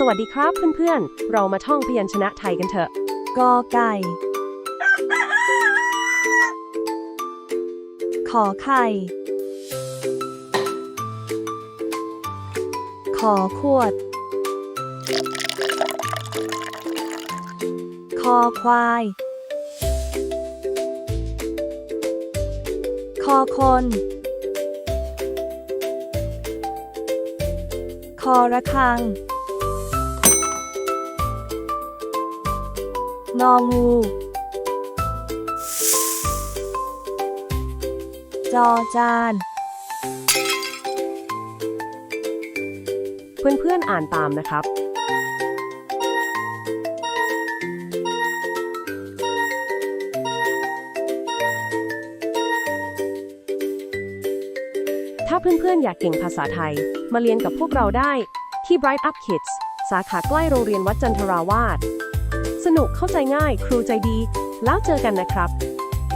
สวัสดีครับเพื่อนๆ เรามาท่องพยัญชนะไทยกันเถอะ กอไก่ ขอไข่ ขอขวด คอควาย คอคน คอระฆัง งองูจอจาน เพื่อนๆอ่านตามนะครับ ถ้าเพื่อนๆอยากเก่งภาษาไทย มาเรียนกับพวกเราได้ที่ Bright Up Kids สาขาใกล้โรงเรียนวัดจันทราวาส สนุกเข้าใจง่าย ครูใจดี แล้วเจอกันนะครับ